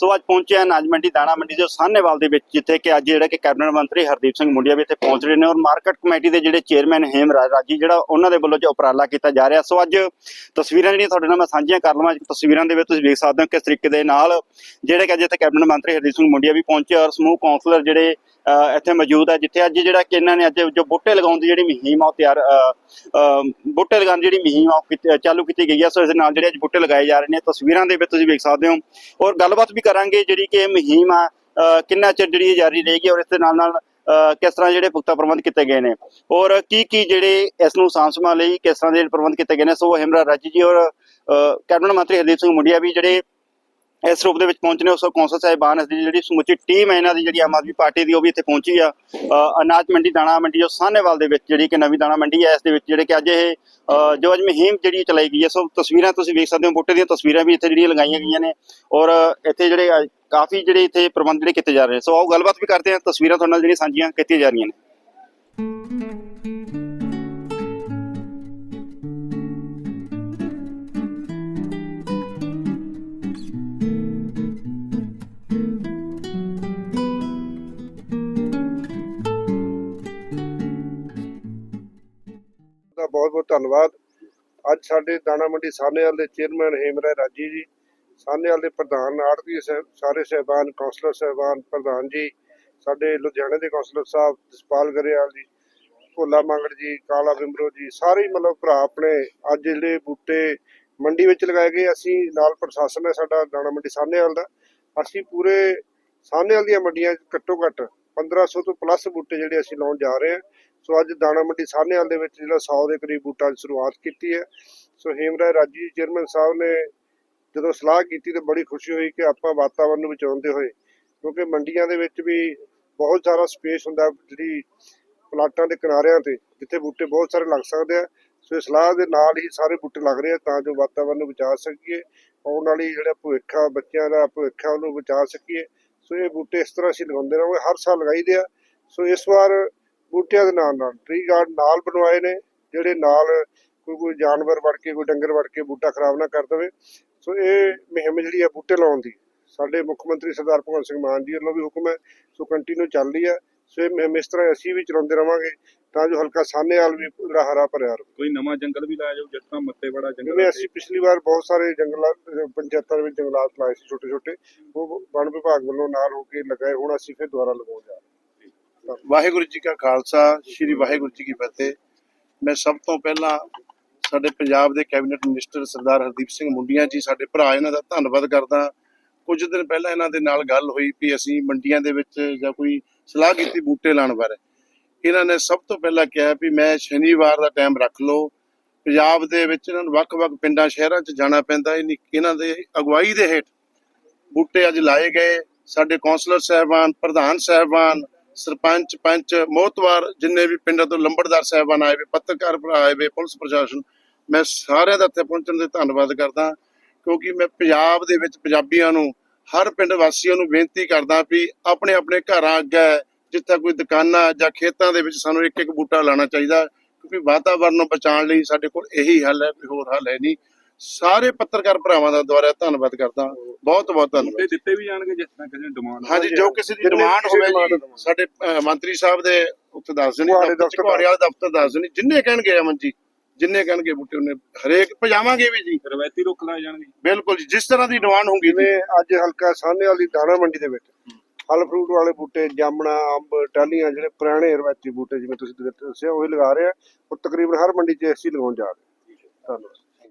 ਸੋ ਅੱਜ ਪਹੁੰਚੇ ਹਾਂ ਅਨਾਜ ਮੰਡੀ, ਦਾਣਾ ਮੰਡੀ ਦੇ ਸਾਹਨੇਵਾਲ ਦੇ ਵਿੱਚ, ਜਿੱਥੇ ਕਿ ਅੱਜ ਜਿਹੜਾ ਕਿ ਕੈਬਨਿਟ ਮੰਤਰੀ ਹਰਦੀਪ ਸਿੰਘ ਮੁੰਡਿਆ ਵੀ ਇੱਥੇ ਪਹੁੰਚ ਰਹੇ ਨੇ ਔਰ ਮਾਰਕੀਟ ਕਮੇਟੀ ਦੇ ਜਿਹੜੇ ਚੇਅਰਮੈਨ ਹੇਮ ਰਾਜ ਰਾਜੀ, ਜਿਹੜਾ ਉਹਨਾਂ ਦੇ ਵੱਲੋਂ ਜੋ ਉਪਰਾਲਾ ਕੀਤਾ ਜਾ ਰਿਹਾ। ਸੋ ਅੱਜ ਤਸਵੀਰਾਂ ਜਿਹੜੀਆਂ ਤੁਹਾਡੇ ਨਾਲ ਮੈਂ ਸਾਂਝੀਆਂ ਕਰ ਲਵਾਂ ਤਸਵੀਰਾਂ ਦੇ ਵਿੱਚ ਤੁਸੀਂ ਵੇਖ ਸਕਦੇ ਹੋ ਕਿਸ ਤਰੀਕੇ ਦੇ ਨਾਲ ਜਿਹੜੇ ਕਿ ਅੱਜ ਇੱਥੇ ਕੈਬਨਿਟ ਮੰਤਰੀ ਹਰਦੀਪ ਸਿੰਘ ਮੁੰਡਿਆ ਵੀ ਪਹੁੰਚੇ ਔਰ ਸਮੂਹ ਕਾਉਂਸਲਰ ਜਿਹੜੇ ਇੱਥੇ ਮੌਜੂਦ ਹੈ ਜਿੱਥੇ ਅੱਜ ਜਿਹੜਾ ਕਿ ਇਹਨਾਂ ਨੇ ਅੱਜ ਜੋ ਬੂਟੇ ਲਗਾਉਣ ਦੀ ਜਿਹੜੀ ਮੁਹਿੰਮ ਆ ਉਹ ਤਿਆਰ ਬੂਟੇ ਲਗਾਉਣ ਦੀ ਜਿਹੜੀ ਮੁਹਿੰਮ ਆ ਉਹ ਕੀਤੀ- ਚਾਲੂ ਕੀਤੀ ਗਈ ਹੈ ਸੋ ਇਸ ਦੇ ਨਾਲ ਜਿਹੜੇ ਅੱਜ ਬੂਟੇ ਲਗਾਏ ਜਾ ਰਹੇ ਨੇ, ਤਸਵੀਰਾਂ ਦੇ ਵਿੱਚ ਤੁਸੀਂ ਵੇਖ ਸਕਦੇ ਹੋ। ਔਰ ਗੱਲਬਾਤ ਵੀ ਕਰਾਂਗੇ ਜਿਹੜੀ ਕਿ ਇਹ ਮੁਹਿੰਮ ਆ ਕਿੰਨਾ ਚਿਰ ਜਿਹੜੀ ਜਾਰੀ ਰਹੇਗੀ ਔਰ ਇਸ ਦੇ ਨਾਲ ਨਾਲ ਅ, ਕਿਸ ਤਰ੍ਹਾਂ ਜਿਹੜੇ ਪੁਖਤਾ ਪ੍ਰਬੰਧ ਕੀਤੇ ਗਏ ਨੇ? ਔਰ ਕੀ ਕੀ ਜਿਹੜੇ ਇਸ ਨੂੰ ਸਾਂਭ ਸੰਭਾਲ ਲਈ ਕਿਸ ਤਰ੍ਹਾਂ ਦੇ ਪ੍ਰਬੰਧ ਕੀਤੇ ਗਏ ਨੇ? ਸੋ ਹਿਮਰਾ ਰਾਜੀ ਜੀ ਔਰ ਅ, ਕੈਬਨਿਟ ਮੰਤਰੀ ਹਰਦੀਪ ਸਿੰਘ ਮੁੰਡਿਆ ਵੀ ਜਿਹੜੇ ਇਸ ਰੂਪ ਦੇ ਵਿੱਚ ਪਹੁੰਚਨੇ ਉਸ ਕੌਂਸਲ ਸਾਹਿਬਾਨ ਦੀ ਜਿਹੜੀ ਸਮੁੱਚੀ ਟੀਮ ਹੈ, ਇਹਨਾਂ ਦੀ ਜਿਹੜੀ ਆਮ ਆਦਮੀ ਪਾਰਟੀ ਦੀ, ਉਹ ਵੀ ਇੱਥੇ ਪਹੁੰਚੀ ਆ। ਅਨਾਜ ਮੰਡੀ, ਦਾਣਾ ਮੰਡੀ, ਜੋ ਸਾਹਨੇਵਾਲ ਦੇ ਵਿੱਚ ਜਿਹੜੀ ਕਿ ਨਵੀਂ ਦਾਣਾ ਮੰਡੀ ਹੈ, ਇਸ ਦੇ ਵਿੱਚ ਜਿਹੜੇ ਕਿ ਅੱਜ ਇਹ ਜੋ ਅੱਜ ਮੁਹਿੰਮ ਜਿਹੜੀ ਚਲਾਈ ਗਈ ਹੈ, ਸੋ ਤਸਵੀਰਾਂ ਤੁਸੀਂ ਵੇਖ ਸਕਦੇ ਹੋ, ਬੂਟੇ ਦੀਆਂ ਤਸਵੀਰਾਂ ਵੀ ਇੱਥੇ ਜਿਹੜੀਆਂ ਲਗਾਈਆਂ ਗਈਆਂ ਨੇ ਔਰ ਇੱਥੇ ਜਿਹੜੇ ਕਾਫੀ ਜਿਹੜੇ ਇੱਥੇ ਪ੍ਰਬੰਧ ਜਿਹੜੇ ਕੀਤੇ ਜਾ ਰਹੇ ਨੇ। ਸੋ ਆਓ ਗੱਲਬਾਤ ਵੀ ਕਰਦੇ ਹਾਂ, ਤਸਵੀਰਾਂ ਤੁਹਾਡੇ ਨਾਲ ਜਿਹੜੀਆਂ ਸਾਂਝੀਆਂ ਕੀਤੀਆਂ ਜਾ ਰਹੀਆਂ ਨੇ। ਬਹੁਤ ਬਹੁਤ ਧੰਨਵਾਦ। ਅੱਜ ਸਾਡੇ ਦਾਣਾ ਮੰਡੀ ਸਾਹਨੇਵਾਲ ਦੇ ਚੇਅਰਮੈਨ ਹੇਮਰਾ ਰਾਜੀ ਜੀ, ਸਾਹਨੇਵਾਲ ਦੇ ਪ੍ਰਧਾਨ ਆੜਤੀ ਸਾਰੇ ਸਹਿਬਾਨ, ਕੌਂਸਲਰ ਸਹਿਬਾਨ ਪ੍ਰਧਾਨ ਜੀ, ਸਾਡੇ ਲੁਧਿਆਣੇ ਦੇ ਕੌਂਸਲਰ ਸਾਹਿਬ ਜਸਪਾਲ ਗਰੇਵਾਲ ਜੀ, ਭੋਲਾ ਮੰਗੜ ਜੀ, ਕਾਲਾ ਬਿੰਬਰੋ ਜੀ, ਸਾਰੇ ਮਤਲਬ ਭਰਾ ਆਪਣੇ ਅੱਜ ਜਿਹੜੇ ਬੂਟੇ ਮੰਡੀ ਵਿੱਚ ਲਗਾਏ ਗਏ, ਅਸੀਂ ਨਾਲ ਪ੍ਰਸ਼ਾਸਨ ਹੈ ਸਾਡਾ ਦਾਣਾ ਮੰਡੀ ਸਾਹਨੇਵਾਲ ਦਾ। ਅਸੀਂ ਪੂਰੇ ਸਾਹਨੇਵਾਲ ਦੀਆਂ ਮੰਡੀਆਂ ਘੱਟੋ ਘੱਟ 1500 ਤੋਂ ਪਲੱਸ ਬੂਟੇ ਜਿਹੜੇ ਅਸੀਂ ਲਾਉਣ ਜਾ ਰਹੇ ਹਾਂ। ਸੋ ਅੱਜ ਦਾਣਾ ਮੰਡੀ ਸਾਹਨੇਵਾਲ ਦੇ ਵਿੱਚ ਜਿਹੜਾ 100 ਦੇ ਕਰੀਬ ਬੂਟਾਂ ਦੀ ਸ਼ੁਰੂਆਤ ਕੀਤੀ ਹੈ। ਸੋ ਹੇਮਰਾਏ ਰਾਜੀ ਚੇਅਰਮੈਨ ਸਾਹਿਬ ਨੇ ਜਦੋਂ ਸਲਾਹ ਕੀਤੀ ਤੇ ਬੜੀ ਖੁਸ਼ੀ ਹੋਈ ਕਿ ਆਪਾਂ ਵਾਤਾਵਰਣ ਨੂੰ ਬਚਾਉਂਦੇ ਹੋਏ, ਕਿਉਂਕਿ ਮੰਡੀਆਂ ਦੇ ਵਿੱਚ ਵੀ ਬਹੁਤ ਸਾਰਾ ਸਪੇਸ ਹੁੰਦਾ ਜਿਹੜੀ ਪਲਾਟਾਂ ਦੇ ਕਿਨਾਰਿਆਂ ਤੇ, ਜਿੱਥੇ ਬੂਟੇ ਬਹੁਤ ਸਾਰੇ ਲੱਗ ਸਕਦੇ ਆ। ਸੋ ਇਸ ਸਲਾਹ ਦੇ ਨਾਲ ਹੀ ਸਾਰੇ ਬੂਟੇ ਲੱਗ ਰਹੇ ਆ ਤਾਂ ਜੋ ਵਾਤਾਵਰਣ ਨੂੰ ਬਚਾ ਸਕੀਏ, ਆਉਣ ਵਾਲੀ ਜਿਹੜਾ ਭਵਿੱਖ ਬੱਚਿਆਂ ਦਾ ਭਵਿੱਖ ਉਹਨੂੰ ਬਚਾ ਸਕੀਏ। ਸੋ ਇਹ ਬੂਟੇ ਇਸ ਤਰ੍ਹਾਂ ਅਸੀਂ ਲਗਾਉਂਦੇ ਰਹਾਂਗੇ, ਹਰ ਸਾਲ ਲਗਾਈਦੇ ਆ। ਸੋ ਇਸ ਵਾਰ ਬੂਟਿਆਂ ਦੇ ਨਾਲ ਨਾਲ ਟ੍ਰੀ ਗਾਰਡ ਨਾਲ ਬਣਵਾਏ ਨੇ, ਜਿਹੜੇ ਨਾਲ ਕੋਈ ਕੋਈ ਜਾਨਵਰ ਵੜ ਕੇ, ਕੋਈ ਡੰਗਰ ਵੜ ਕੇ ਬੂਟਾ ਖਰਾਬ ਨਾ ਕਰ ਦੇਵੇ। ਸੋ ਇਹ ਮੁਹਿੰਮ ਜਿਹੜੀ ਆ ਬੂਟੇ ਲਾਉਣ ਦੀ। ਸਾਡੇ ਮੁੱਖ ਮੰਤਰੀ ਸਰਦਾਰ ਭਗਵੰਤ ਸਿੰਘ ਮਾਨ ਜੀ ਵੱਲੋਂ ਵੀ ਹੁਕਮ ਹੈ, ਸੋ ਕੰਟੀਨਿਊ ਚੱਲ ਰਹੀ ਹੈ ਸੋ ਇਹ ਮੁਹਿੰਮ ਇਸ ਤਰ੍ਹਾਂ ਅਸੀਂ ਵੀ ਚਲਾਉਂਦੇ ਰਵਾਂਗੇ ਤਾਂ ਜੋ ਹਲਕਾ ਸਾਹਨੇਵਾਲ ਵੀ ਜਿਹੜਾ ਹਰਾ ਭਰਿਆ ਰਹੇ। ਕੋਈ ਨਵਾਂ ਜੰਗਲ ਵੀ ਲਾਇਆ ਜਾਊ ਜੱਟਾਂ ਮੱਤੇ ਬੜਾ ਜੰਗਲ ਜਿਵੇਂ ਅਸੀਂ ਪਿਛਲੀ ਵਾਰ ਬਹੁਤ ਸਾਰੇ ਜੰਗਲਾਤ ਪੰਚਾਇਤਾਂ ਦੇ ਵਿੱਚ ਜੰਗਲਾਤ ਲਾਏ ਸੀ ਛੋਟੇ ਛੋਟੇ ਉਹ ਵਣ ਵਿਭਾਗ ਵੱਲੋਂ ਨਾਲ ਹੋ ਕੇ ਲਗਾਏ ਹੁਣ ਅਸੀਂ ਫਿਰ ਦੁਬਾਰਾ ਲਗਾਉਣ ਜਾ ਰਹੇ ਹਾਂ। ਵਾਹਿਗੁਰੂ ਜੀ ਕਾ ਖਾਲਸਾ ਸ੍ਰੀ ਵਾਹਿਗੁਰੂ ਜੀ ਕੀ ਫਤਿਹ। ਮੈਂ ਸਭ ਤੋਂ ਪਹਿਲਾਂ ਸਾਡੇ ਪੰਜਾਬ ਦੇ ਕੈਬਨਿਟ ਮਿਨਿਸਟਰ ਸਰਦਾਰ ਹਰਦੀਪ ਸਿੰਘ ਮੁੰਡੀਆਂ ਜੀ ਸਾਡੇ ਭਰਾ ਇਹਨਾਂ ਦਾ ਧੰਨਵਾਦ ਕਰਦਾ। ਕੁਝ ਦਿਨ ਪਹਿਲਾਂ ਇਹਨਾਂ ਦੇ ਨਾਲ ਗੱਲ ਹੋਈ ਵੀ ਅਸੀਂ ਮੰਡੀਆਂ ਦੇ ਵਿੱਚ ਜਾਂ ਕੋਈ ਸਲਾਹ ਕੀਤੀ ਬੂਟੇ ਲਾਉਣ ਬਾਰੇ। ਇਹਨਾਂ ਨੇ ਸਭ ਤੋਂ ਪਹਿਲਾਂ ਕਿਹਾ ਵੀ ਮੈਂ ਸ਼ਨੀਵਾਰ ਦਾ ਟਾਈਮ ਰੱਖ ਲਓ। ਪੰਜਾਬ ਦੇ ਵਿੱਚ ਇਹਨਾਂ ਨੂੰ ਵੱਖ-ਵੱਖ ਪਿੰਡਾਂ, ਸ਼ਹਿਰਾਂ 'ਚ ਜਾਣਾ ਪੈਂਦਾ। ਇਹ ਇਹਨਾਂ ਦੇ ਅਗਵਾਈ ਦੇ ਹੇਠ ਬੂਟੇ ਅੱਜ ਲਾਏ ਗਏ। ਸਾਡੇ ਕੌਂਸਲਰ ਸਾਹਿਬਾਨ, ਪ੍ਰਧਾਨ ਸਾਹਿਬਾਨ, ਸਰਪੰਚ, ਪੰਚ, ਮੋਹਤਵਾਰ ਜਿੰਨੇ ਵੀ ਪਿੰਡਾਂ ਤੋਂ ਲੰਬੜਦਾਰ ਸਾਹਿਬਾਨ ਆਏ ਵੇ, ਪੱਤਰਕਾਰ ਭਰਾ ਆਏ ਵੇ, ਪੁਲਿਸ ਪ੍ਰਸ਼ਾਸਨ, ਮੈਂ ਸਾਰਿਆਂ ਦਾ ਇੱਥੇ ਪਹੁੰਚਣ ਦੇ ਧੰਨਵਾਦ ਕਰਦਾ। ਕਿਉਂਕਿ ਮੈਂ ਪੰਜਾਬ ਦੇ ਵਿੱਚ ਪੰਜਾਬੀਆਂ ਨੂੰ, ਹਰ ਪਿੰਡ ਵਾਸੀਆਂ ਨੂੰ ਬੇਨਤੀ ਕਰਦਾ ਵੀ ਆਪਣੇ ਆਪਣੇ ਘਰਾਂ ਅੱਗੇ ਜਿੱਥੇ ਕੋਈ ਦੁਕਾਨਾਂ ਜਾਂ ਖੇਤਾਂ ਦੇ ਵਿੱਚ ਸਾਨੂੰ ਇੱਕ ਇੱਕ ਬੂਟਾ ਲਾਉਣਾ ਚਾਹੀਦਾ ਕਿਉਂਕਿ ਵਾਤਾਵਰਣ ਨੂੰ ਬਚਾਉਣ ਲਈ ਸਾਡੇ ਕੋਲ ਇਹੀ ਹੱਲ ਹੈ ਕੋਈ ਹੋਰ ਹੱਲ ਹੈ ਨਹੀਂ। ਸਾਰੇ ਪੱਤਰਕਾਰ ਭਰਾਵਾਂ ਦਾ ਦੁਆਰਾ ਧੰਨਵਾਦ ਕਰਦਾ। ਬਹੁਤ ਬਹੁਤ ਧੰਨਵਾਦ। ਦਿੱਤੇ ਵੀ ਜਾਣਗੇ ਜਿਸ ਤਰ੍ਹਾਂ ਕਿਸੇ ਡਿਮਾਂਡ ਹਾਂਜੀ ਜੋ ਕਿਸੇ ਦੀ ਡਿਮਾਂਡ ਹੋਵੇ। ਸਾਡੇ ਮੰਤਰੀ ਸਾਹਿਬ ਦੇ ਉੱਤੇ ਦੱਸ ਦੇਣੀ ਦਫ਼ਤਰ ਵਾਲੇ ਦਫ਼ਤਰ ਦੱਸ ਦੇਣੀ ਜਿੰਨੇ ਕਹਿਣਗੇ ਅਮਨ ਜੀ ਜਿੰਨੇ ਕਹਿਣਗੇ ਬੂਟੇ ਉਹਨੇ ਹਰੇਕ ਪਜਾਵਾਂਗੇ ਵੀ ਜੀ। ਰਵਾਇਤੀ ਰੁੱਖ ਲਾਏ ਜਾਣਗੇ। ਬਿਲਕੁਲ ਜੀ ਜਿਸ ਤਰ੍ਹਾਂ ਦੀ ਡਿਮਾਂਡ ਹੋਊਗੀ ਜਿਵੇਂ ਅੱਜ ਹਲਕਾ ਸਾਹਨੇਵਾਲ ਦੀ ਦਾਣਾ ਮੰਡੀ ਦੇ ਵਿੱਚ ਫਲ ਫਰੂਟ ਵਾਲੇ ਬੂਟੇ ਜਾਮਣਾ ਅੰਬ ਟਾਲੀਆਂ ਜਿਹੜੇ ਪੁਰਾਣੇ ਰਵਾਇਤੀ ਬੂਟੇ ਜਿਵੇਂ ਤੁਸੀਂ ਦੱਸਿਆ ਉਹ ਹੀ ਲਗਾ ਰਹੇ ਆ। ਉਹ ਤਕਰੀਬਨ ਹਰ ਮੰਡੀ 'ਚ ਅਸੀਂ ਲਗਾਉਣ ਜਾ ਰਹੇ ਧੰਨਵਾਦ।